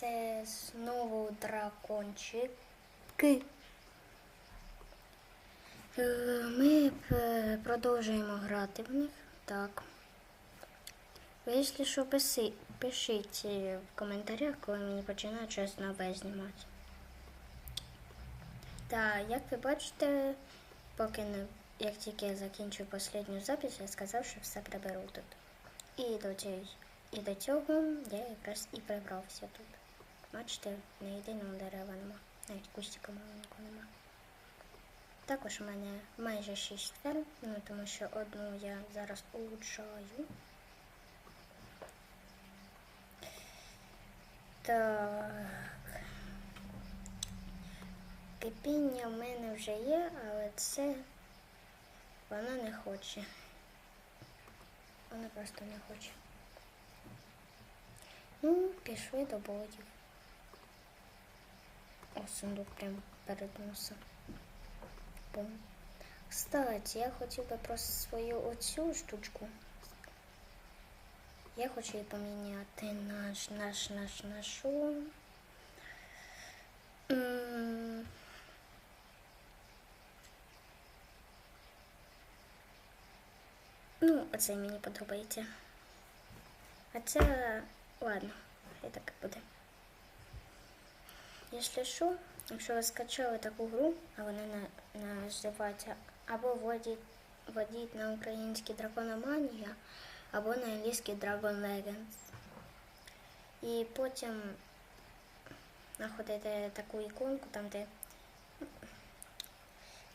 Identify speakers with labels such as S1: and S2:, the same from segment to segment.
S1: Це знову дракончики. Е, Ми е, продовжуємо грати в них. Так. Ви, якщо що, писи, пишіть е, в коментарях, коли мені починають щось нове знімати. Так, як ви бачите, поки не як тільки я закінчу останню запись, я сказав, що все приберу тут. І до цього, і до цього я якраз і прибрався тут. Бачите, ні єдиного дерева нема, навіть кустика маленького нема. Також у мене майже 6 ферм, ну тому що одну я зараз улучшаю. Так. Кипіння в мене вже є, але це вона не хоче. Вона просто не хоче. Ну, пішли до боїв. О, сундук прямо перед носом. Бум. Кстати, я хотів би просто свою оцю штучку. Я хочу її поміняти наш, наш, наш, нашу. Ну, оцей мені подобається. А це, ладно, хай так і буде. Якщо що, якщо ви скачали таку гру, а вона на, називається або вводіть, вводіть на український Дракономанія, або на англійський Dragon Legends. І потім знаходите таку іконку, там де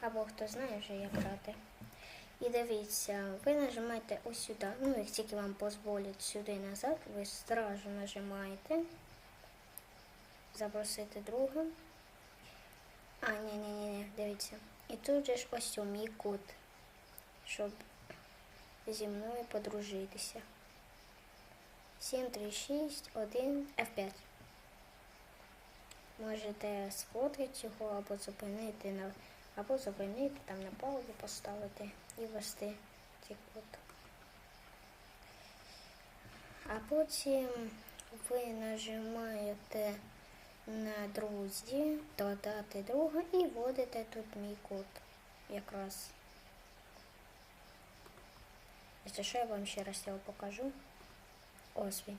S1: або хто знає вже як грати. І дивіться, ви нажимаєте ось сюди. Ну, як тільки вам дозволять сюди назад, ви одразу нажимаєте. Запросити друга. А, ні, ні, ні, ні, дивіться. І тут же ж ось у мій код, щоб зі мною подружитися. 7, 3, 6, 1, F5. Можете сфоткати його або зупинити на або зупинити, там на паузу поставити і ввести цей код. А потім ви нажимаєте на друзі, додати друга і вводите тут мій код якраз. Якщо що, я вам ще раз його покажу. Ось він.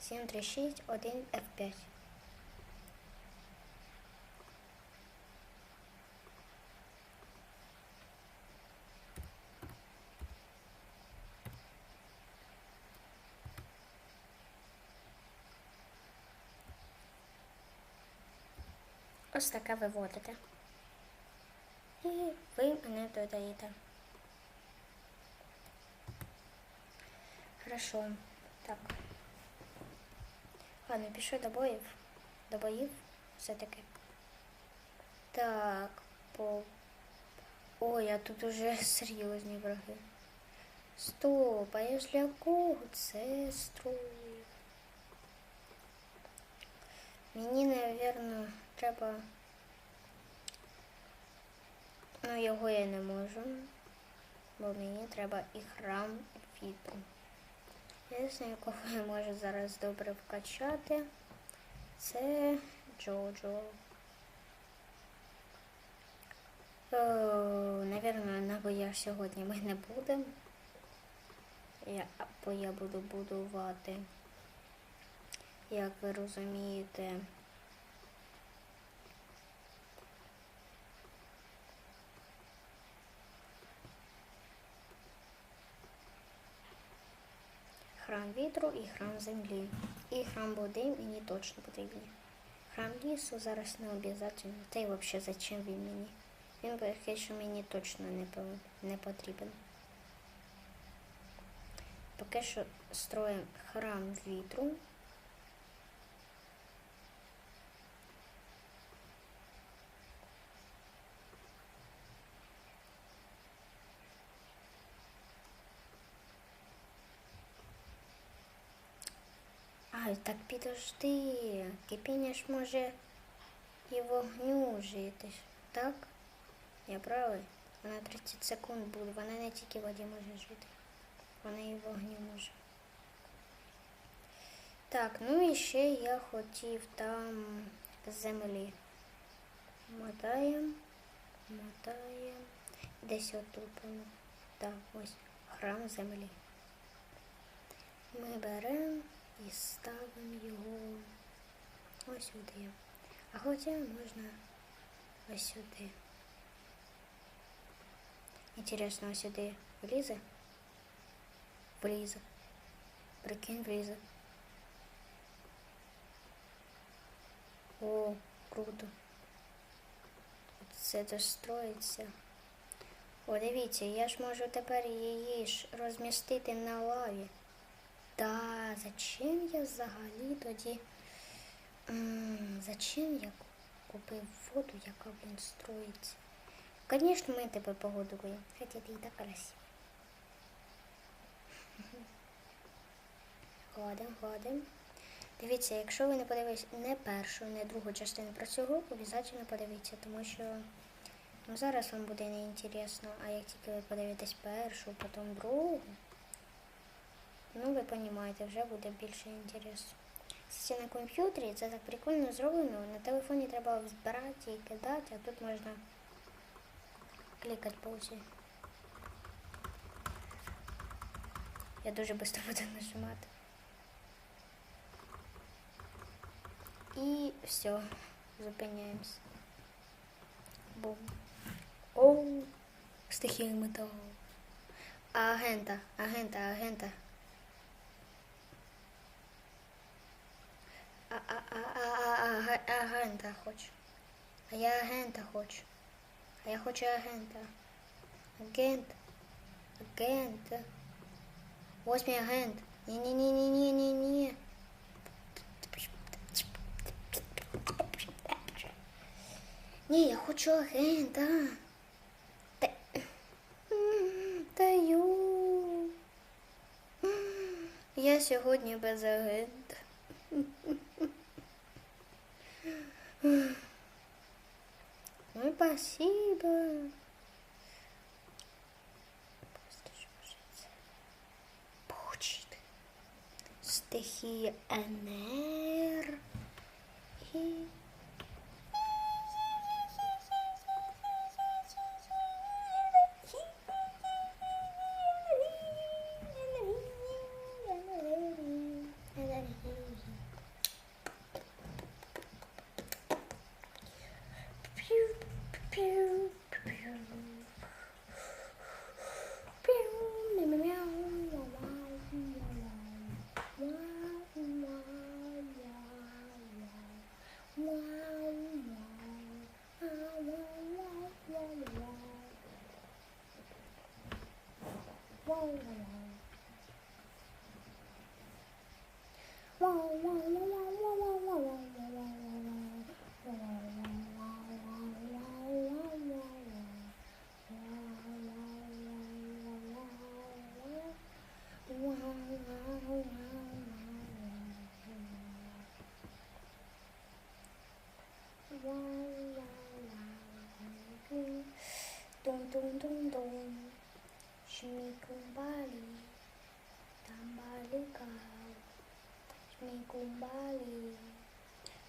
S1: 736 1 F5. Ось таке виводите. І ви мене додаєте. Хорошо. Так. Ладно, пишу до боїв. До боїв все-таки. Так, по... Ой, а тут уже серйозні враги. Стоп, а я ж для кого це строю? Мені, напевно, треба. Ну, його я не можу, бо мені треба і храм вітру. Я не знаю, я можу зараз добре вкачати. Це Джоджо. Навірно, на боях сьогодні ми не будемо. Я, бо я буду будувати, як ви розумієте. Храм і храм землі. І храм води мені точно потрібні. Храм лісу зараз не обов'язательно, Та й взагалі зачем він мені? Він поки що мені точно не потрібен. Поки що строїмо храм вітру. Ай, так підожди. Кипіння ж може і вогню жити. Так? Я правий? Вона 30 секунд буде. Вона не тільки в воді може жити. Вона і в вогню може. Так, ну і ще я хотів там землі. Мотаємо, мотаємо. Десь отут. Так, ось храм землі. Ми беремо і ставимо його ось сюди. А хоча можна ось сюди. Інтересно, ось сюди влізе? Влізе. Прикинь, влізе. О, круто. Це достроїться. О, дивіться, я ж можу тепер її ж розмістити на лаві. Та зачем я взагалі тоді? Зачем я купив воду, яка, блін, строїться? Звісно, ми тебе погодуємо. Хоча ти і так красиво. Ходим, ходим. Дивіться, якщо ви не подивились не першу, не другу частину про групу, обов'язково подивіться, тому що ну, зараз вам буде неінтересно, а як тільки ви подивитесь першу, потім другу, ну ви розумієте, вже буде більше інтересу. Кстати, на комп'ютері це так прикольно зроблено. На телефоні треба збирати і кидати, а тут можна клікати паузі. Я дуже швидко буду нажимати. І все, зупиняємось. Бум. Оу, стихія металу. Агента, агента, агента. А, а, а, а, а, ага- агента хочу. А я агента хочу. А я хочу агента. Агент. Агент. Ось мій агент. Ні-ні-ні-ні-ні-ні-ні. Ні, я хочу агента. Та... М, Даю. Я сьогодні без агента. Ну, спасибо. Получити. Стихія енергії. Dum Pew.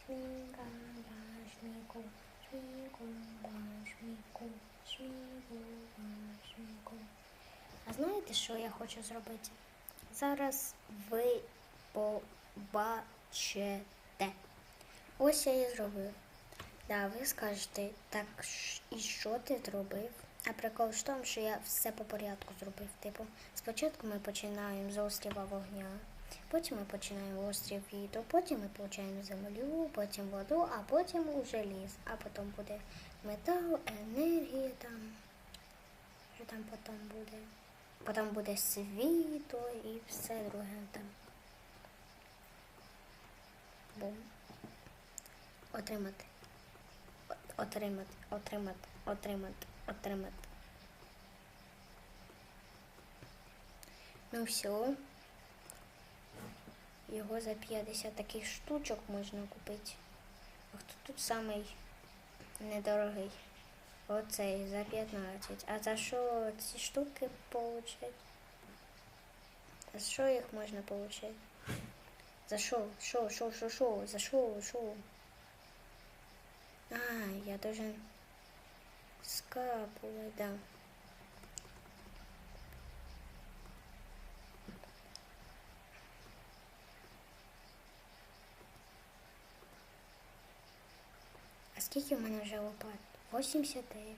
S1: Shmikamba. Shmiku. Shmikumba. Shmiku. Shmikumba. Shmiku. А знаєте, що я хочу зробити? Зараз ви побачите. Ось я і зробив. Да, ви скажете, так і що ти зробив? А прикол в тому, що я все по порядку зробив. Типу, спочатку ми починаємо з острова вогня, потім ми починаємо острів вітру, потім ми получаємо землю, потім воду, а потім уже ліс. А потім буде метал, енергія там. Що там потім буде? Потім буде світло і все друге там. Бум. Отримати. Отримати, отримати, отримати, отримати. Ну все. Його за 50 таких штучок можна купити. А хто тут самий недорогий? Оцей за 15. А за що ці штуки получать? За що їх можна получати? За що? Що, що, що, що? За що, що? А, я должен скапывать, да. А скільки в мене вже лопат? 89.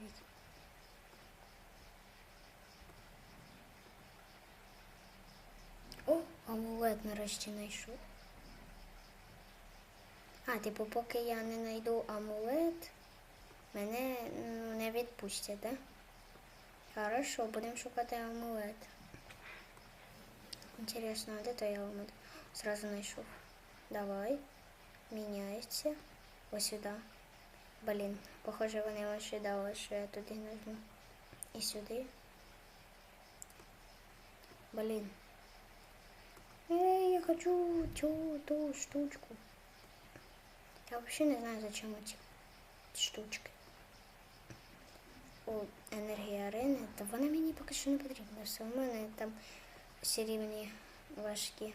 S1: О, амулет нарешті знайшов. А, типу, поки я не знайду амулет, мене не відпустять, да? Хорошо, будемо шукати амулет. Интересно, а де той амулет? Сразу знайшов. Давай. Міняється. Ось сюди. Блін, похоже, вони ожидали, що я туди нажму. І сюди. Блін. Эй, я хочу ту, ту штучку. Я вообще не знаю, зачем эти штучки. О, енергія арени, та вона мені поки що не потрібна. Все в мене там всі рівні важкі.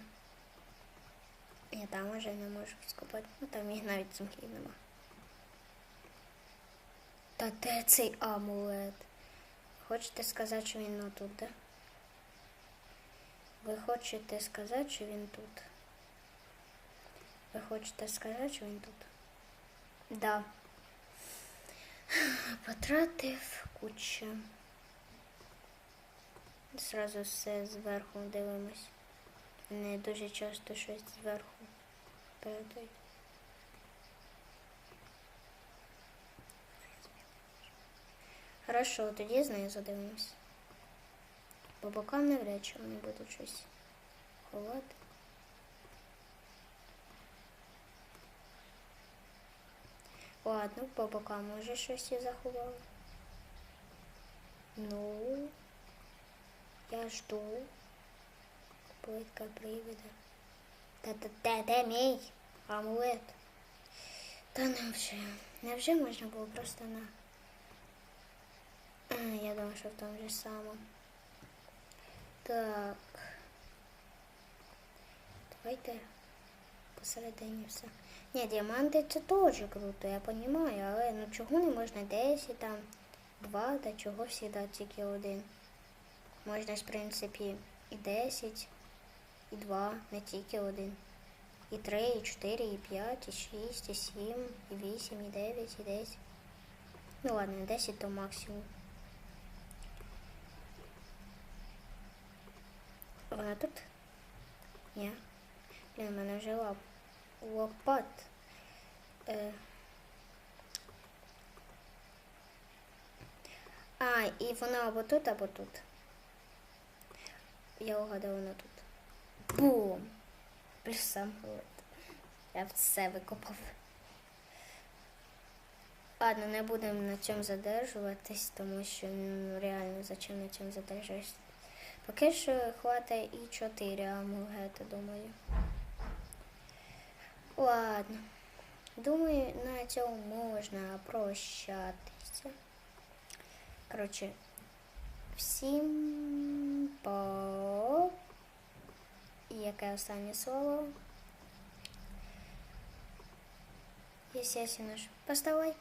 S1: Я там уже не можу скупати. Ну там їх навіть замків нема. Та де цей амулет? Хочете сказати, що він отут, да? Ви хочете сказати, що він тут? Ви хочете сказати, що він тут? Да. Потратив куча. Зразу все зверху дивимось. Не дуже часто щось зверху передають. Хорошо, тоді знизу дивимось. По бокам навряд чи вони будуть щось ховати. Ладно, по бокам може щось і заховали. Ну, я жду. Плитка привіда. Та та де, мій амулет? Та невже, невже можна було просто на. Я думаю, що в тому же самому. Так. Давайте посередині все. Ні, діаманти це теж круто, я розумію, але ну чого не можна 10 там, 2, та чого всі тільки один. Можна ж, в принципі, і 10, і 2, не тільки один. І 3, і 4, і 5, і 6, і 7, і 8, і 9, і 10. Ну ладно, 10 то максимум. Вона тут? Ні. Блін, в мене вже лап. Лопат. Е. А, і вона або тут, або тут. Я угадала, вона тут. Бум! Плюс сам голод. Я все викопав. Ладно, не будемо на цьому задержуватись, тому що ну, реально зачем на цьому задержуєшся. Поки що хватає і 4 амулети, думаю. Ладно. Думаю, на цьому можна прощатися. Коротше, всім по. Яке останнє слово? Естественно наш, Постав лайк.